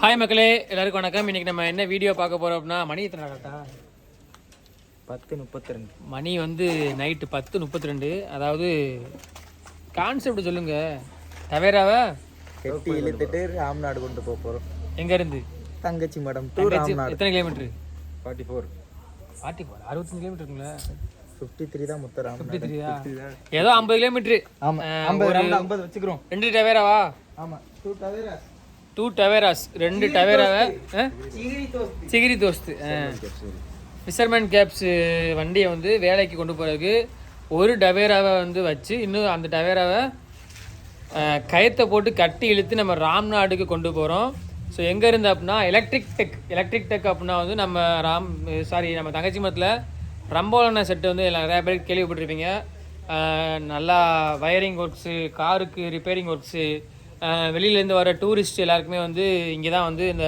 Hi மக்களே. எல்லாருக்கும் வணக்கம். இன்னைக்கு நம்ம என்ன வீடியோ பார்க்க போறோம் அப்படின்னா மணி எத்தனை கரெக்டா பத்து முப்பத்தி ரெண்டு மணி வந்து நைட்டு பத்து முப்பத்தி ரெண்டு அதாவது கான்செப்ட் சொல்லுங்க. தவேராவா? கெட்டி இழுத்துட்டு ராம்நாடு கொண்டு போக போறோம். எங்க இருந்து தங்கச்சி மடம் எத்தனை kilometre forty four forty four அறுபத்தஞ்சு கிலோமீட்டர் இருக்குங்களா. ஃபிஃப்டி த்ரீ தான் முத்த ஃபிஃப்டி ராம்நாடு த்ரீயா ஏதோ ஐம்பது கிலோமீட்டர் ஆமா. ஐம்பது ஐம்பது வச்சுக்கிறோம். ரெண்டு டவேராவா ஆமா. டூ டவேரா டூ டவேராஸ் ரெண்டு டவேராவை சிகிரி தோஸ்தி. சிகிரி தோஸ்து ஃபிஷர்மேன் கேப்ஸ் வண்டியை வந்து வேலைக்கு கொண்டு போகிறதுக்கு ஒரு டவேராவை வந்து வச்சு இன்னும் அந்த டவேராவை கயத்தை போட்டு கட்டி இழுத்து நம்ம ராம்நாடுக்கு கொண்டு போகிறோம் ஸோ எங்கே இருந்து அப்படின்னா எலக்ட்ரிக் டெக் எலக்ட்ரிக் டெக் அப்படின்னா வந்து நம்ம ராம் சாரி நம்ம தங்கச்சி மரத்தில் ரம்போலன செட்டு வந்து எல்லா நிறையா பேருக்கு கேள்விப்பட்டிருப்பீங்க. நல்லா வயரிங் ஒர்க்ஸு காருக்கு ரிப்பேரிங் ஒர்க்ஸு வெளியிலேருந்து வர டூரிஸ்ட் எல்லாருக்குமே வந்து இங்கே தான் வந்து இந்த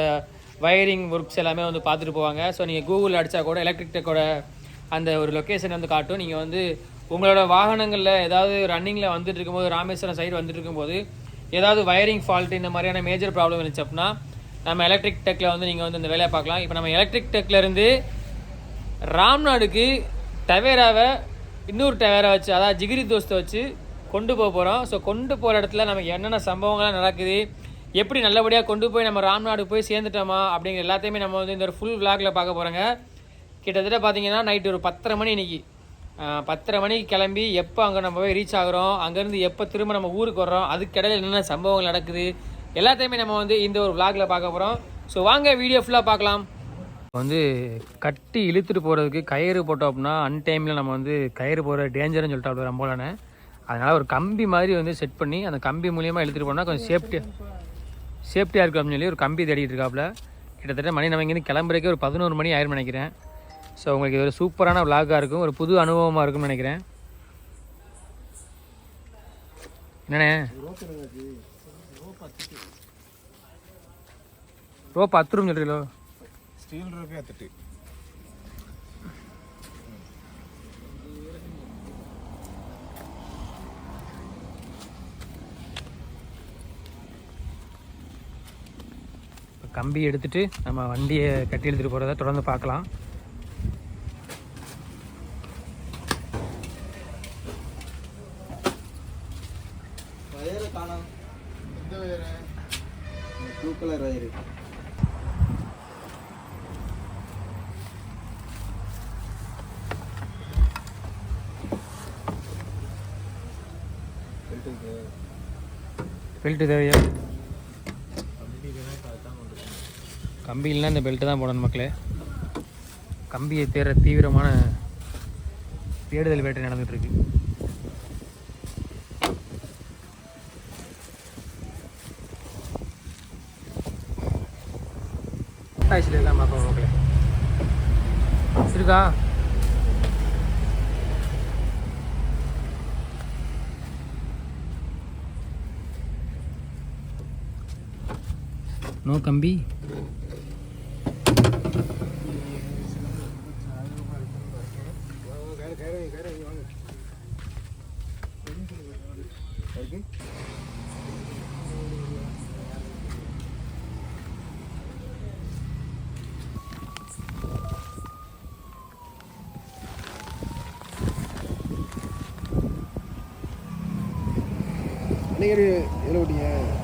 வயரிங் ஒர்க்ஸ் எல்லாமே வந்து பார்த்துட்டு போவாங்க. ஸோ நீங்கள் கூகுளில் அடித்தா கூட எலக்ட்ரிக் டெக்கோட அந்த ஒரு லொக்கேஷன் வந்து காட்டும். நீங்கள் வந்து உங்களோட வாகனங்களில் ஏதாவது ரன்னிங்கில் வந்துட்டு இருக்கும்போது ராமேஸ்வரம் சைடு வந்துட்டு இருக்கும்போது ஏதாவது வயரிங் ஃபால்ட் இந்த மாதிரியான மேஜர் ப்ராப்ளம் இருந்துச்சு அப்படின்னா நம்ம எலக்ட்ரிக் டெக்கில் வந்து நீங்கள் வந்து இந்த வேலையை பார்க்கலாம். இப்போ நம்ம எலக்ட்ரிக் டெக்லேருந்து ராம்நாடுக்கு டவேராவை இன்னொரு டவேரா வச்சு அதாவது ஜிகிரி தோஸ்தை வச்சு கொண்டு போக போகிறோம் ஸோ கொண்டு போகிற இடத்துல நமக்கு என்னென்ன சம்பவங்கள்லாம் நடக்குது? எப்படி நல்லபடியாக கொண்டு போய் நம்ம ராம்நாடு போய் சேர்ந்துட்டோமா? அப்படிங்கிற எல்லாத்தையுமே நம்ம வந்து இந்த ஒரு ஃபுல் விளாகில் பார்க்க போகிறோங்க கிட்டத்தட்ட பார்த்தீங்கன்னா நைட்டு ஒரு பத்தரை மணி இன்றைக்கி பத்தரை மணிக்கு கிளம்பி எப்போ அங்கே நம்ம போய் ரீச் ஆகுறோம்? அங்கேருந்து எப்போ திரும்ப நம்ம ஊருக்கு வர்றோம்? அதுக்கிடையில் என்னென்ன சம்பவங்கள் நடக்குது? எல்லாத்தையுமே நம்ம வந்து இந்த ஒரு விளாகில் பார்க்க போகிறோம் ஸோ வாங்க வீடியோ ஃபுல்லாக பார்க்கலாம். வந்து கட்டி இழுத்துட்டு போகிறதுக்கு கயிறு போட்டோம் அப்படின்னா அன்டைமில் நம்ம வந்து கயிறு போகிற டேஞ்சர்னு சொல்லிட்டு அப்படி ரொம்பலானே அதனால் ஒரு கம்பி மாதிரி வந்து செட் பண்ணி அந்த கம்பி மூலியமாக இழுத்துட்டு போனால் கொஞ்சம் சேஃப்டி சேஃப்டியாக இருக்கும் அப்படின்னு சொல்லி ஒரு கம்பி தேடிட்டு இருக்காப்புல கிட்டத்தட்ட மணி நம்ம இங்கேருந்து கிளம்புறக்கே ஒரு பதினோரு மணி ஆயிரும் நினைக்கிறேன். ஸோ உங்களுக்கு இது ஒரு சூப்பரான விளாகாக இருக்கும் ஒரு புது அனுபவமாக இருக்கும்னு நினைக்கிறேன். என்னண்ணே? ரோ அத்துரும் சொல்கிறீங்களோ ஸ்டீல் ரோப்பே அத்துட்டு. கம்பி எடுத்துட்டு நம்ம வண்டியை கட்டி எடுத்துகிட்டு போகிறத தொடர்ந்து பார்க்கலாம். பெல்ட்டு தேவையா கம்பி இல்லைன்னா இந்த பெல்ட்டு தான் போடணும் மக்களே. கம்பியை தேர தீவிரமான தேடுதல் வேட்டை நடந்துகிட்ருக்கு. ஆயிடுச்சு எல்லாம் பார்ப்போம் மக்களே. இருக்கா நோ கம்பி. நீங்கள் எதில்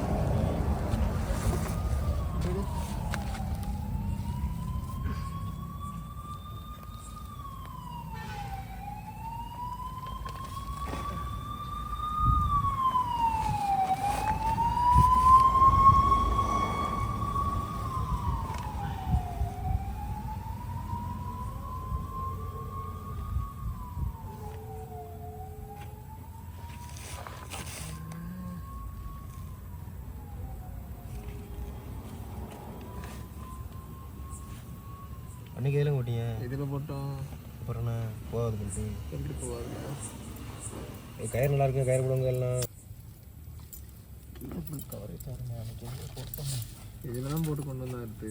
அன்னைக்கு எதில் போட்டீங்க இதில் போட்டோம்? அப்புறம் என்ன? போகாது பண்ணி எப்படி போவாது கயிறு நல்லா இருக்கு கயிறு போடுங்க எல்லாம். இதில் தான் போட்டு கொண்டு வந்தா இருக்கு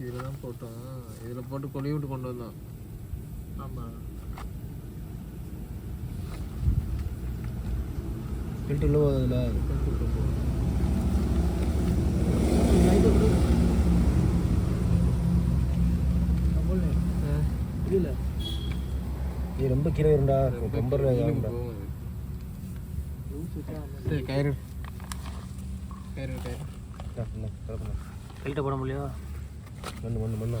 இதில் தான் போட்டோம் இதில் போட்டு கொழி விட்டு கொண்டு வந்தோம். ஆமாம் ஃபில்டர் லோ அதில் புரியல. இது ரொம்ப கீழே ரொம்ப சரி கயிறு கயிறு கயிறு போட முடியல மண்ணு மண்ணு மண்ணு.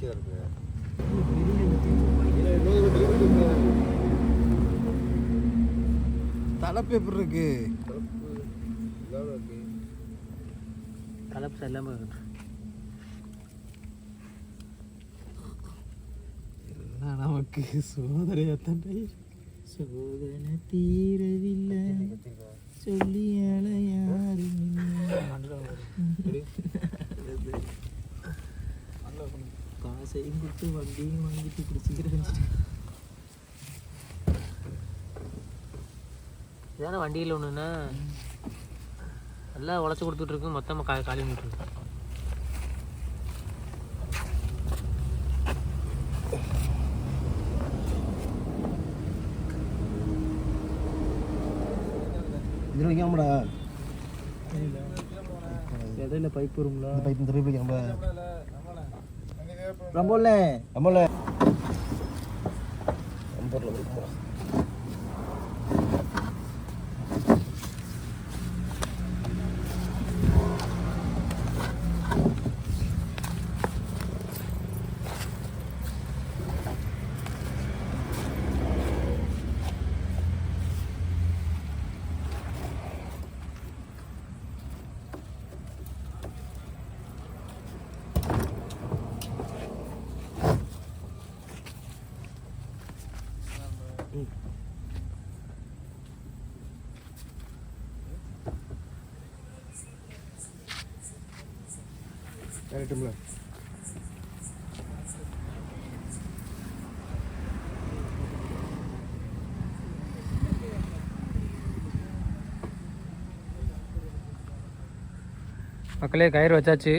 ஒடிக்க இருக்கு. தலைப்பு எப்படி இருக்கு? கலப்பு எல்லாமே எல்லாம் நமக்கு சோதனையா தண்டை சோதனை தீரவில்லை. சொல்லி யாரும் காசையும் கொடுத்து வண்டியும் வாங்கிட்டு பிடிச்சிக்கிறேன் இதான வண்டியில் ஒன்றுன்னா நல்லா உழைச்சி கொடுத்துட்டு இருக்கு மொத்தமாக கா காலி பண்ணிட்டு இதில் வைக்காமடா. இடையில பைப் வரும்ல இந்த பைப் திருப்பி வைக்காம நம்மள நம்பரில் மக்களே கயிறு வச்சாச்சு.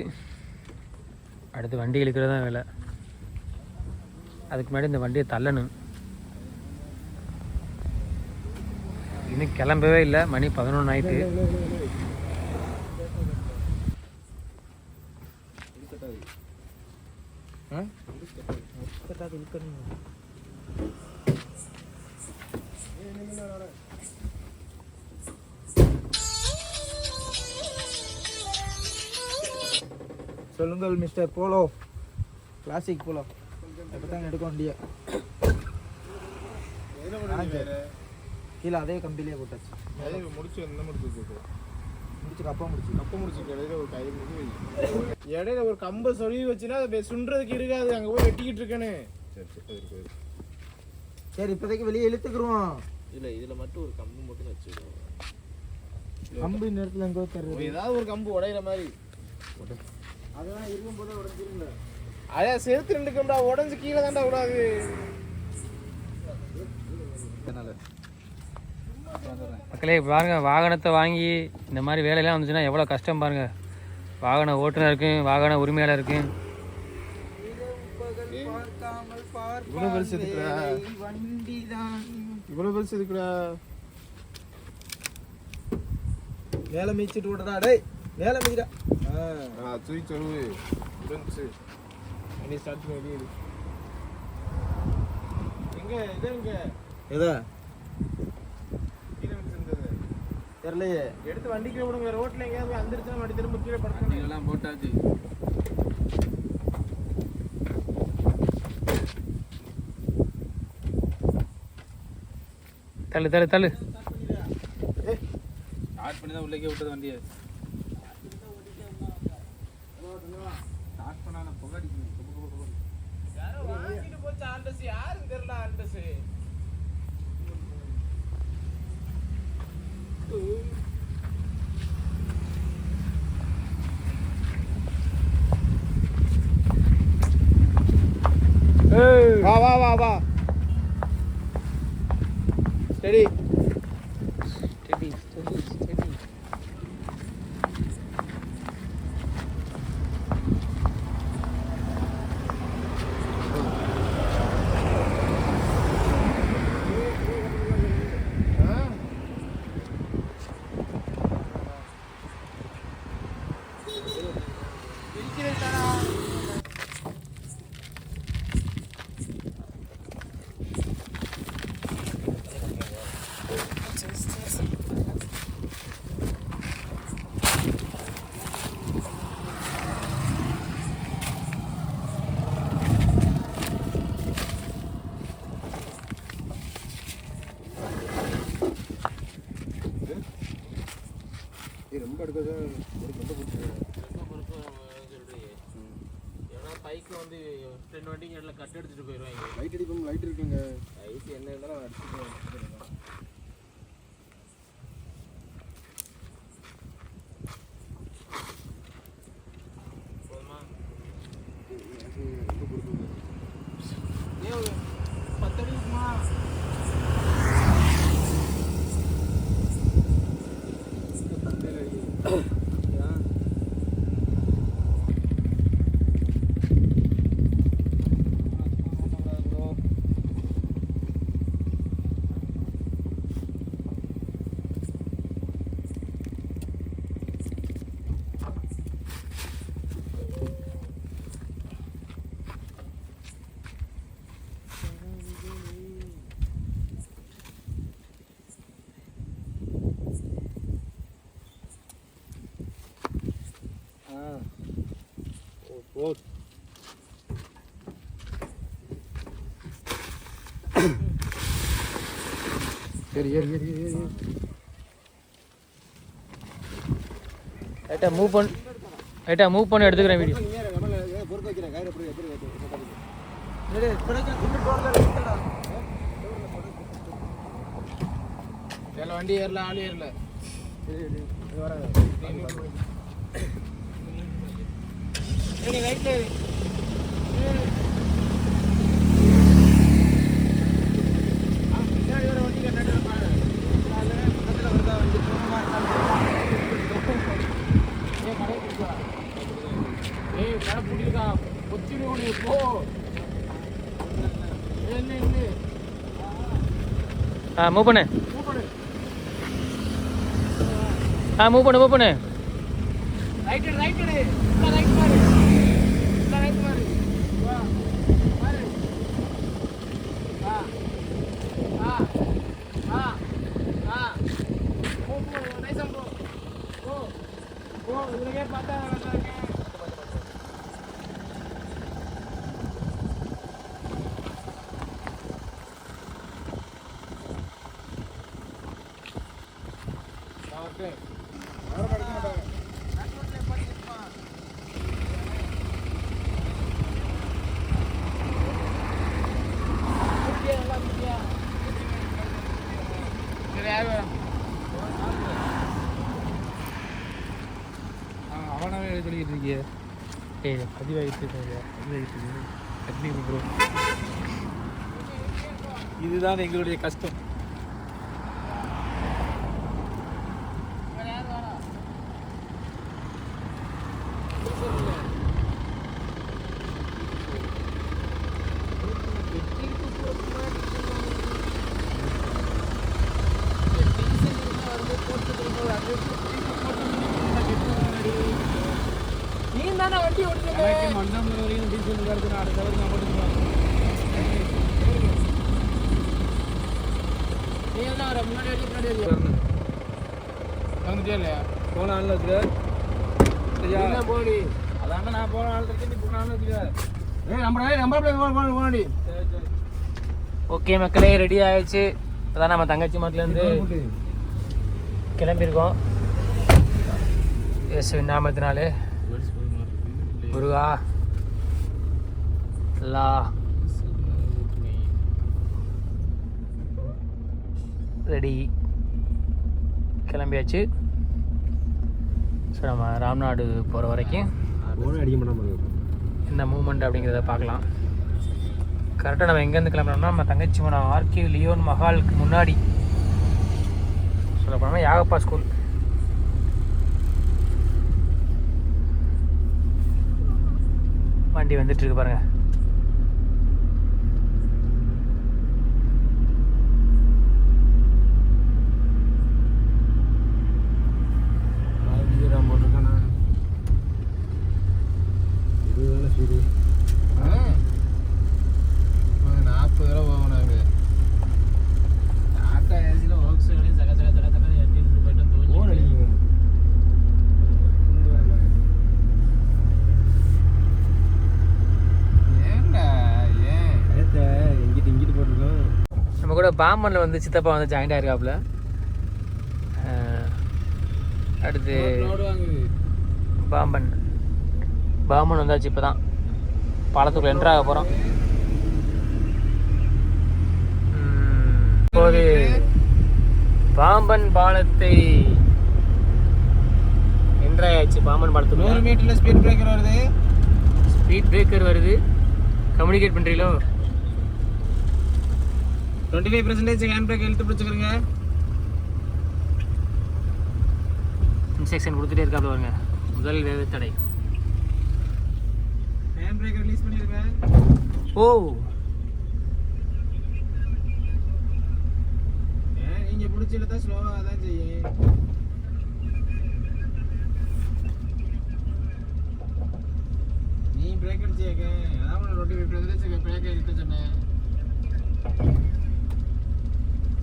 அடுத்து வண்டி இழுக்கிறது தான் வேலை. அதுக்கு முன்னாடி இந்த வண்டியை தள்ளணும். இன்னும் கிளம்பவே இல்லை. மணி பதினொன்று ஆயிட்டு. Mister Polo. Classic Polo. எப்போ தான் எடுக்க வண்டியை கீழே அதே கம்பிலேயே போட்டாச்சு. முடிச்சு என்ன முடிச்சு முடிச்சு கப்பா முடிச்சு. கப்ப முடிச்சு இடையில ஒரு கயிறு முடிச்சு இடையில ஒரு கம்பை சொருவி வச்சுன்னா அதை சுண்டுறதுக்கு இருக்காது. அங்க போய் வெட்டிக்கிட்டு இருக்கேன்னு சரி இப்போதைக்கு வெளியே இழுத்துக்குருவோம். இல்ல இதுல மட்டும் ஒரு கம்பு மட்டும் வச்சுருவோம் கம்பு நேரத்தில் எங்கோ தருது ஏதாவது ஒரு கம்பு உடையிற மாதிரி. அதெல்லாம் இருக்கும் போதே உடஞ்சிருங்க. அதான் செருத்து ரெண்டு கம்பா உடஞ்சு கீழே தாண்டா விடாது. மக்களே பாருங்க வாகனத்தை வாங்கி இந்த மாதிரி வேலையெல்லாம் வந்துச்சுன்னா எவ்வளோ கஷ்டம் பாருங்க. வாகன ஓட்டுநருக்கும் வாகன உரிமையாளருக்கும் இவ்வளவு பெருசு வேலை மீச்சிட்டு விடுறா டேய் வேலை மீச்சிடா હા જોઈ ચડવું તુરંત છે એની સાથે મેં எங்க எங்க எங்க எதா தெரியலையே. எடுத்து வண்டிக்கு விடுங்க. ரோட்ல எங்கேயாவது வந்துருச்சுன்னா வண்டி திரும்ப கீழே படுத்துங்க எல்லாம் போட்டாச்சு. தள்ளு தள்ளு தள்ளு. ஸ்டார்ட் பண்ணி தான் உள்ளே விட்டது வண்டியை. வாங்கிட்டு போச்சு ஆண்டஸ் யாரும் தெரியல ஆண்டஸ் வா வா வா வா. சரி over there. சரி ஏறி ஏறி ஏறி லைட்டாக மூவ் பண்ணி லைட்டாக மூவ் பண்ணி எடுத்துக்கிறேன் வீடியோ சில வண்டி ஏறல ஆள் ஏறல. ஏய் கடை பிடிக்கா கொச்சிடு போ ஆ மூவ் பண்ணு ஆ மூவ் பண்ணு மூவ் பண்ணு ரைட் ரைட் ரைட் பாரு. ரைட் பாரு. வா பாரு. ஆ ஆ ஆ ஆ போ போ நைஸ் போ. போ போ. இதுலயே பார்த்தா நல்லா இருக்கு ஓகே அவனாவே சொல்லிக்கிட்டு இருக்கியே ஏய் பதிவாகிட்டு பதிவாகிட்டு எப்படி ப்ரோ இதுதான் எங்களுடைய கஷ்டம் நீ தானே வண்டி ஓடுறது எனக்கு மண்டபம் வரைக்கும் டீசல் கிடக்கு அடுத்த வரைக்கும் நான் போட்டுக்கலாம் நீ என்ன வர முன்னாடி அடி பின்னாடி அடி வந்துட்டே இல்லையா போன ஆள்ல வச்சுக்க சரியா என்ன போடி அதாண்ட நான் போன ஆள் இருக்கு நீ போன ஆள் வச்சுக்க ஏய் நம்ம நம்பர் பிளேட் போடி சரி சரி ஓகே மக்களே ரெடி ஆயிடுச்சு. அதான் நம்ம தங்கச்சி மரத்துலேருந்து கிளம்பியிருக்கோம். இயேசுவின் நாமத்தினாலே. முருகா. லா. ரெடி கிளம்பியாச்சு. ஸோ நம்ம ராம்நாடு போகிற வரைக்கும் என்ன மூமெண்ட் அப்படிங்கிறத பார்க்கலாம். கரெக்டாக நம்ம எங்கேருந்து கிளம்புறோம்னா நம்ம தங்கச்சி மனம் ஆர்கே லியோன் மஹாலுக்கு முன்னாடி. சொல்ல போனோம்னா யாகப்பா ஸ்கூல் வண்டி வந்துட்டு இருக்கு பாருங்க போட்டிருக்கானா இது வேலை சூடு நாற்பது ரூபா போவோம் நாங்க டாட்டா ஏசியில் ஒர்க் சைடு சக சக சக சக எட்டிட்டு போயிட்டு போன் அடிக்குங்க ஏன்டா ஏன் ஏத்த இங்கிட்டு இங்கிட்டு போட்டிருக்கோம் நம்ம கூட பாம்பனில் வந்து சித்தப்பா வந்து ஜாயிண்ட் ஆயிருக்காப்புல. அடுத்து பாம்பன் பாம்பன் வந்தாச்சு இப்போ தான் பாலத்துக்குள்ள என்ட்ரு ஆக போகிறோம் இப்போது பாம்பன் பாலத்தை என்ட்ராயாச்சு பாம்பன் நூறு பாலத்துக்குள்ள மீட்டர்ல ஸ்பீட் பிரேக்கர் வருது. ஸ்பீட் பிரேக்கர் வருது. கம்யூனிகேட் பண்ணுறீங்களோ twenty five percentage hand brake இழுத்து பிடிச்சிக்கிறங்க. இன்ஸ்ட்ரக்ஷன் கொடுத்துட்டே இருக்காப்புல பாருங்க. முதல் வேகத்தடை ஹேண்ட் பிரேக் ரிலீஸ் பண்ணிருங்க ஓ. நீங்க பிடிச்சி இழுத்தா ஸ்லோவா தான் செய்யும். நீ பிரேக் அடிச்சியாக்க? அதான் உன டுவெண்ட்டி ஃபைவ் பர்சன்டேஜ் பிரேக் இழுத்து சொன்னேன்.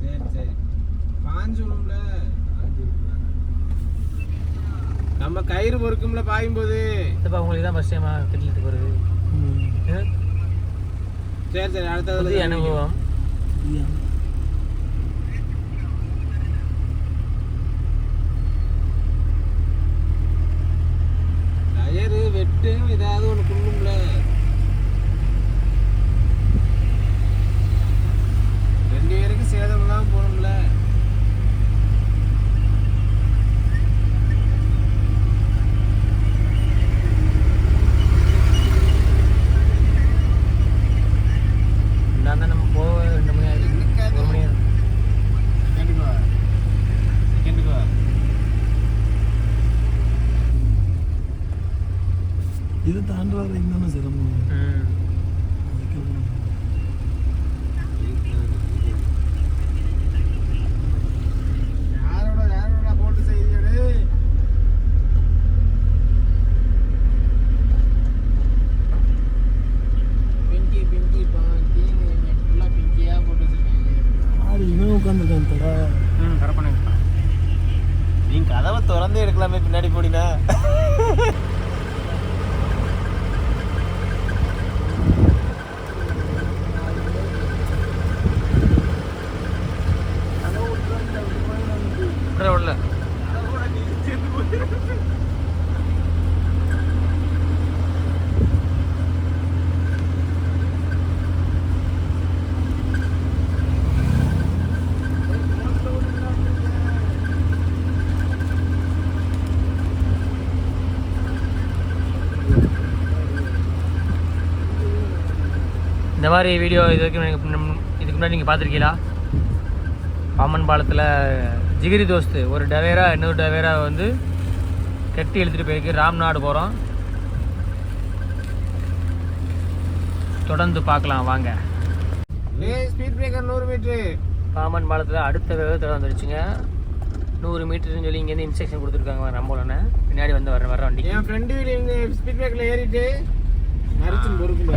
சரி சரி. பாஞ்சு விடும்ல நம்ம கயிறு பொறுக்கும்ல பாயும் போது சித்தப்பா உங்களுக்கு தான் ஃபஸ்ட் டைமா திட்டத்துக்கு வருது சரி சரி அடுத்தது அனுபவம் டயரு வெட்டு ஏதாவது ஒன்று குண்டும்ல ரெண்டு பேருக்கு சேதம் இல்லாம போகணும்ல நான் தான் நம்ம போக ரெண்டு மணி ஆயிடுச்சு ஒரு மணி ஆயிடும் செகண்டுக்கு வா செகண்டுக்கு வா இது தாண்டுறது இன்னும் சிரமம் ம் யாரோட யாரோட போட்டு செய்தியோடு பிங்கி பிங்கி பாங்கி ஃபுல்லாக பிங்கியாக போட்டு வச்சிருக்காங்க ஆறு இவன் உட்காந்துருக்கான் தடா ம் கரெக்ட் பண்ணிருக்கேன் நீ கதவை திறந்தே எடுக்கலாமே பின்னாடி போடினா விடல விடல இந்த மாதிரி வீடியோ இது வரைக்கும் முன்ன- இதுக்கு முன்னாடி நீங்கள் பார்த்துருக்கீங்களா? பாமன் பாலத்தில் ஜிகிரி தோஸ்து ஒரு டவேரா இன்னொரு டவேரா வந்து கட்டி இழுத்துட்டு போயிருக்கு. ராம்நாடு போகிறோம் தொடர்ந்து பார்க்கலாம் வாங்க. ஸ்பீட் பிரேக்கர் நூறு மீட்ரு பாமன் பாலத்தில் அடுத்த வேகத்தில் வந்துருச்சுங்க. நூறு மீட்டர்னு சொல்லி இங்கேருந்து இன்ஸ்ட்ரக்ஷன் கொடுத்துருக்காங்க ரம்போலன்னு பின்னாடி வந்து வர வர வண்டிக்கு. என் ஃப்ரெண்டு வீடு ஸ்பீட் பிரேக்கர்ல ஏறிட்டு மறிச்சுன்னு பொறுக்குல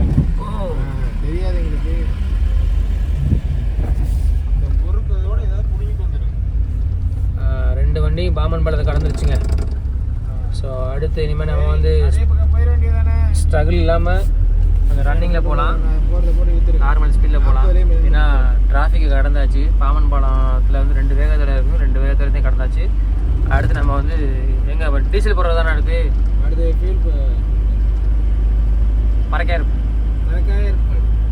தெரியாது எங்களுக்கு ரெண்டு வண்டியும் பாமன் பாலத்தை கடந்துருச்சுங்க. ஸோ அடுத்து இனிமேல் நம்ம வந்து ஸ்ட்ரகிள் இல்லாமல் அந்த ரன்னிங் ரன்னிங்கில் போகலாம் நார்மல் ஸ்பீடில் போகலாம். ஏன்னா டிராஃபிக் கடந்தாச்சு. பாமன் பாலத்தில் வந்து ரெண்டு வேகத்தில் இருக்கும் ரெண்டு வேகத்துலேயும் கடந்தாச்சு. அடுத்து நம்ம வந்து எங்கே டீசல் போடுறது தானே அடுத்து? அடுத்து ஃபீல் மரக்கார்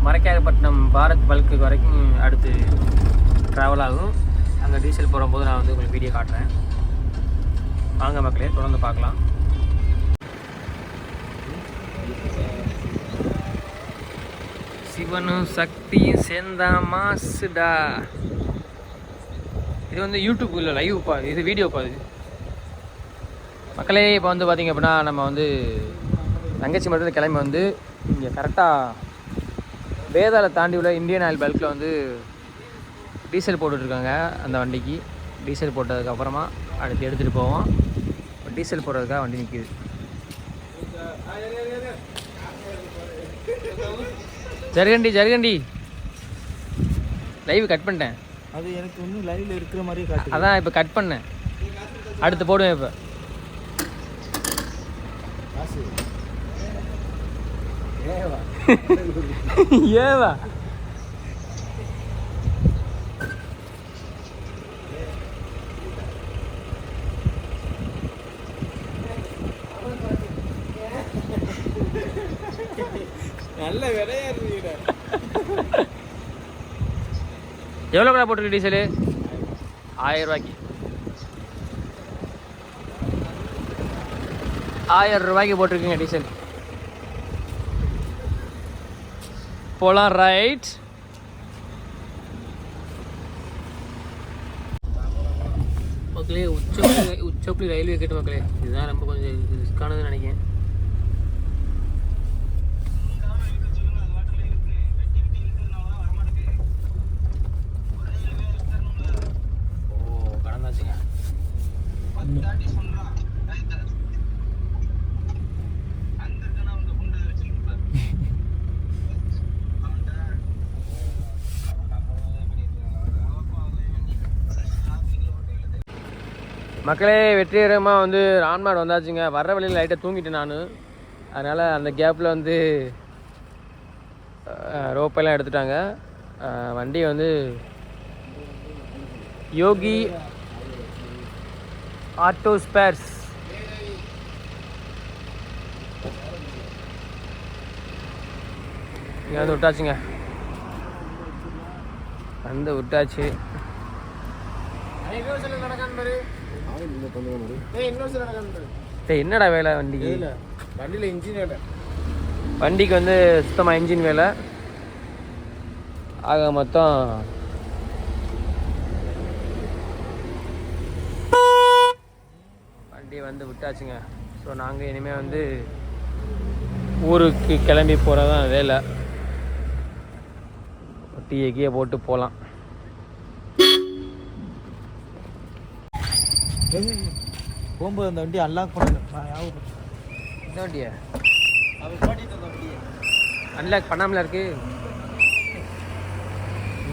மறைக்காகப்பட்டினம் பாரத் பல்க்கு வரைக்கும் அடுத்து ட்ராவல் ஆகும். அங்கே டீசல் போடும்போது நான் வந்து உங்களுக்கு வீடியோ காட்டுறேன். வாங்க மக்களே தொடர்ந்து பார்க்கலாம். சிவனும் சக்தியும் சேர்ந்தா மாசுடா. இது வந்து யூடியூப் இல்லை லைவ் பா இது வீடியோ பாது மக்களே இப்போ வந்து பார்த்திங்க அப்படின்னா நம்ம வந்து தங்கச்சி மட்டும் கிளம்பி வந்து இங்கே கரெக்டாக வேதாளை தாண்டி உள்ள இந்தியன் ஆயில் பல்கில் வந்து டீசல் போட்டுட்ருக்காங்க அந்த வண்டிக்கு. டீசல் போட்டதுக்கு அப்புறமா அடுத்து எடுத்துகிட்டு போவோம். டீசல் போடுறதுக்காக வண்டி நிற்கிது ஜருகண்டி ஜருகண்டி. லைவ் கட் பண்ணிட்டேன். அது எனக்கு இன்னும் லைவ்ல இருக்கிற காட்டுது. அதான் இப்போ கட் பண்ணேன். அடுத்து போடுவேன் இப்போ. காசு. ஏவா? நல்ல விலையா எவ்வளோ கூட போட்டிருக்கு டீசலு ஆயிரம் ரூபாய்க்கு ஆயிரம் ரூபாய்க்கு போட்டிருக்குங்க டீசல் போகலாம் ரைட் மக்களே உச்சப்புலி உச்சப்புலி ரயில்வே கேட்டு மக்களே இதுதான் ரொம்ப கொஞ்சம் ரிஸ்கானதுன்னு நினைக்கிறேன் ஓ கடந்தாச்சுங்க மக்களே வெற்றிகரமாக வந்து ராம்நாடு வந்தாச்சுங்க. வர்ற வழியில் லைட்டாக தூங்கிட்டேன் நான். அதனால் அந்த கேப்பில் வந்து ரோப்பெல்லாம் எடுத்துட்டாங்க. வண்டி வந்து யோகி ஆட்டோ ஸ்பேர்ஸ். இங்கே வந்து விட்டாச்சுங்க. வந்து விட்டாச்சு. நடக்கான் பாரு. என்னடா வேலை வண்டிக்கு? வண்டியில இன்ஜின் வேலை. வண்டிக்கு வந்து சுத்தமாக இன்ஜின் வேலை. ஆக மொத்தம் வண்டி வந்து விட்டாச்சுங்க. ஸோ நாங்கள் இனிமேல் வந்து ஊருக்கு கிளம்பி போகிறதான் வேலை. டீயை கீயை போட்டு போகலாம் போகும்போது அந்த வண்டி அன்லாக் பண்ணணும் நான் ஞாபகப்படுத்தேன் இந்த வண்டியை அவன் ஓட்டிட்டு அந்த வண்டியை அன்லாக் பண்ணாமல இருக்கு.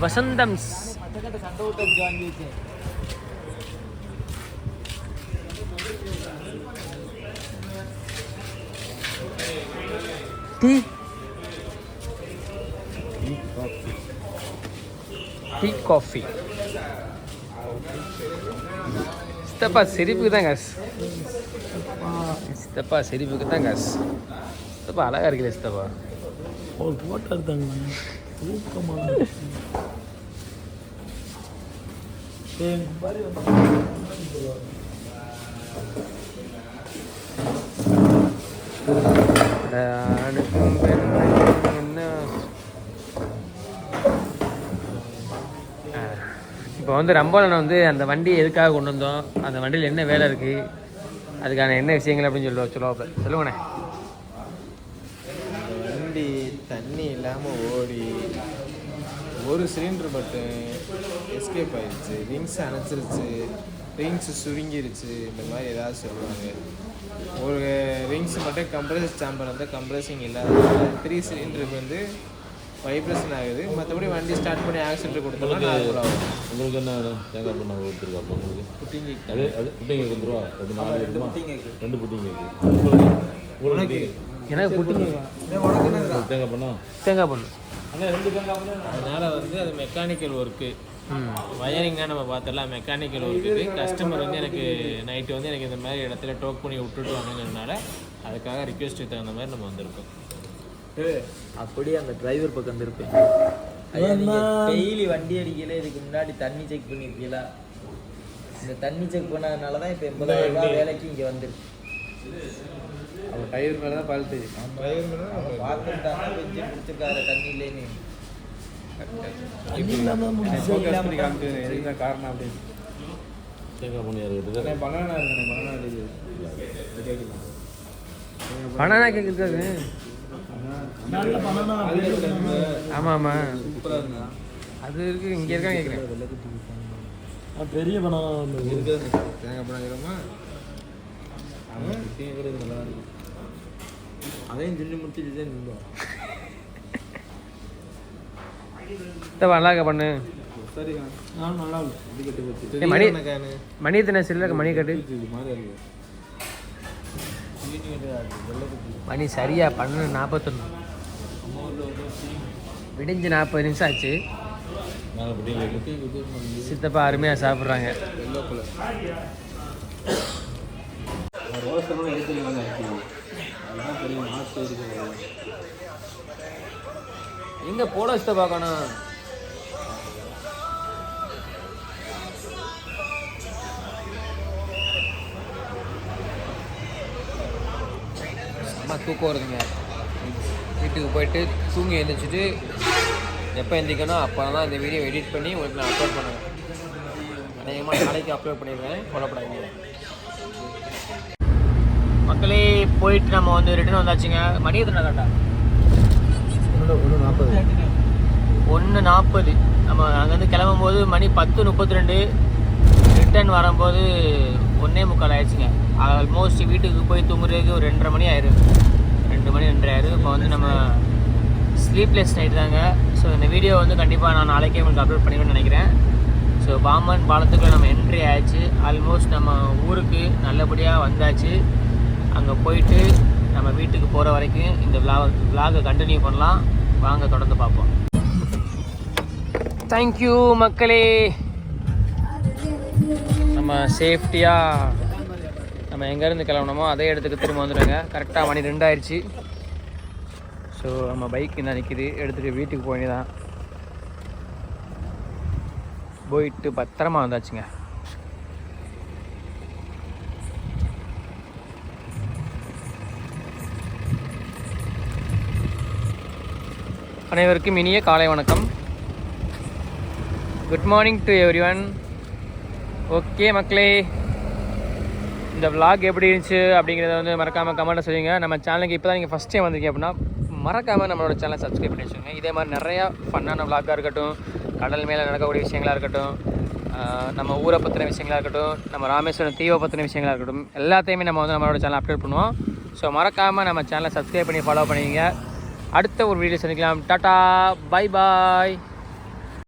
வசந்தம்ஸ் மச்சக்கட்ட சண்டை விட்டு அடிச்சு வாங்கி வச்சேன் டீ. Tea coffee. சித்தப்பா சிரிப்புக்கு தான் காசு. சித்தப்பா சிரிப்புக்கு தான் காசு. சித்தப்பா அழகா இருக்குல்ல சித்தப்பா. ஒரு போட்டோ எடுத்தாங்க ஆணுக்கும் பெண்ணுக்கும் இப்போ வந்து ரம்போலனை வந்து அந்த வண்டி எதுக்காக கொண்டு வந்தோம்? அந்த வண்டியில் என்ன வேலை இருக்குது அதுக்கான என்ன விஷயங்கள் அப்படின்னு சொல்லுவோம் சொல்லுவாப்ப சொல்லுங்கண்ணே. வண்டி தண்ணி இல்லாமல் ஓடி ஒரு சிலிண்டர் மட்டும் எஸ்கேப் ஆயிடுச்சு ரிங்ஸ் அணைச்சிருச்சு. ரிங்ஸ் சுருங்கிருச்சு. இந்த மாதிரி ஏதாவது சொல்லுவாங்க. ஒரு ரிங்ஸ் மட்டும் கம்ப்ரஸர் சாம்பர் வந்து கம்ப்ரஸிங் இல்லாத த்ரீ சிலிண்டருக்கு வந்து வைப்ரேஷன் ஆகுது. மற்றபடி வண்டி ஸ்டார்ட் பண்ணி ஆக்சிடென்ட் கொடுத்தோம்னா நார்மல் ஆகும். உங்களுக்கு என்ன வேணும்? தேங்காய் பண்ண கொடுத்துருக்காப்பா உங்களுக்கு. குட்டிங்கி அது அது புட்டிங்க கொடுத்துருவா? அது நாலு இருக்குமா? ரெண்டு புட்டிங்க இருக்கு உங்களுக்கு உங்களுக்கு எனக்கு குட்டி தேங்காய் பண்ணா? தேங்காய் பண்ணு. அதனால வந்து அது மெக்கானிக்கல் ஒர்க்கு ம். வயரிங்காக நம்ம பார்த்துடலாம். மெக்கானிக்கல் ஒர்க்குக்கு கஸ்டமர் வந்து எனக்கு நைட்டு வந்து எனக்கு இந்த மாதிரி இடத்துல டோக் பண்ணி விட்டுட்டு வாங்கங்கிறதுனால அதுக்காக ரிக்வெஸ்ட்டுக்கு தகுந்த மாதிரி நம்ம வந்திருக்கோம். அப்படியே அந்த டிரைவர் பக்கம் இருப்பேன் ஐயா நீங்க டெய்லி வண்டி அடிக்கல இதுக்கு முன்னாடி தண்ணி செக் பண்ணிருக்கீங்களா? இந்த தண்ணி செக் பண்ணதுனால தான் இப்போ எண்பதாயிரம் ரூபாய் வேலைக்கு இங்கே வந்துருக்கு. அவன் டயர் மேலே தான் பால் தெரியும் அவன் பார்த்துட்டாங்க வச்சு பிடிச்சிருக்காரு தண்ணி இல்லைன்னு. காரணம் அப்படின்னு. பனானா பனானா இருக்குது. ஆமாம் ஆமாம் சூப்பராக இருந்தா அது இருக்கு இங்கே இருக்கா கேட்குறேன் பெரிய பணம் தேங்காய் பழம் இருக்கிறோமா நல்லா இருக்கும் அதையும் தின்னு முடிச்சுட்டு தான் நின்றோம் நல்லா பண்ணு? போச்சு. ஏய், மணி மணி எத்தனை? சில்லற மணி கட்டு. இருக்கு. மணி சரியா பன்னெண்டு நாற்பத்தொன்று விடிஞ்சு நாற்பது நிமிஷம் ஆச்சு. சித்தப்பா அருமையாக சாப்பிட்றாங்க. ரோஸ் எங்கே போட சித்தப்பா செம்ம தூக்கம் வருதுங்க. வீட்டுக்கு போயிட்டு தூங்கி எழுந்திரிச்சிட்டு எப்போ எந்திரிக்கணும் அப்போ தான் இந்த வீடியோ எடிட் பண்ணி உங்களுக்கு நான் அப்லோட் பண்ணுவேன். அநேகமாக நாளைக்கு அப்லோட் பண்ணிடுவேன். கொல்லப்படாதீங்க மக்களே போயிட்டு நம்ம வந்து ரிட்டர்ன் வந்தாச்சுங்க. மணி எத்தனை கரெக்டா? ஒன்று நாற்பது ஒன்று நாற்பது நம்ம அங்கேருந்து கிளம்பும்போது மணி பத்து முப்பத்தி ரெண்டு. ரிட்டர்ன் வரும்போது ஒன்றே முக்கால் ஆயிடுச்சுங்க. ஆல்மோஸ்ட் வீட்டுக்கு போய் தூங்குறதுக்கு ஒரு ரெண்டரை மணி ஆயிரும். ரெண்டு மணி ரெண்டரை ஆயிரும். இப்போ வந்து நம்ம ஸ்லீப்லெஸ் நைட் தாங்க. ஸோ இந்த வீடியோ வந்து கண்டிப்பாக நான் நாளைக்கே உங்களுக்கு அப்லோட் பண்ணிடுவேன் நினைக்கிறேன். ஸோ பாம்பன் பாலத்துக்குள்ள நம்ம என்ட்ரி ஆயிடுச்சு. ஆல்மோஸ்ட் நம்ம ஊருக்கு நல்லபடியாக வந்தாச்சு. அங்கே போயிட்டு நம்ம வீட்டுக்கு போகிற வரைக்கும் இந்த விளாக் விளாகை கண்டினியூ பண்ணலாம். வாங்க தொடர்ந்து பார்ப்போம். தேங்க்யூ மக்களே. நம்ம சேஃப்டியாக நம்ம எங்கேருந்து கிளம்பணுமோ அதே இடத்துக்கு திரும்ப வந்துடுங்க. கரெக்டாக மணி ரெண்டாயிடுச்சு ஸோ நம்ம பைக் என்ன நிற்கிது எடுத்துகிட்டு வீட்டுக்கு போய் தான் போயிட்டு பத்திரமா வந்தாச்சுங்க. அனைவருக்கும் இனிய காலை வணக்கம். Good morning to everyone okay மக்களே இந்த vlog எப்படி இருந்துச்சு அப்படிங்கிறத வந்து மறக்காமல் கமெண்ட்டில் சொல்லுங்க. நம்ம சேனலுக்கு இப்போ தான் நீங்கள் ஃபஸ்ட் டைம் வந்திருக்கீங்க அப்படின்னா மறக்காமல் நம்மளோட சேனலை சப்ஸ்கிரைப் பண்ணி வச்சுக்கோங்க. இதே மாதிரி நிறையா ஃபன்னான விளாக்காக இருக்கட்டும் கடல் மேலே நடக்கக்கூடிய விஷயங்களாக இருக்கட்டும் நம்ம ஊரை பற்றின விஷயங்களாக இருக்கட்டும் நம்ம ராமேஸ்வரம் தீவை பற்றின விஷயங்களாக இருக்கட்டும் எல்லாத்தையுமே நம்ம வந்து நம்மளோட சேனல் அப்டேட் பண்ணுவோம். ஸோ மறக்காமல் நம்ம சேனலை சப்ஸ்கிரைப் பண்ணி ஃபாலோ பண்ணிங்க அடுத்த ஒரு வீடியோ சந்திக்கலாம். Tata bye bye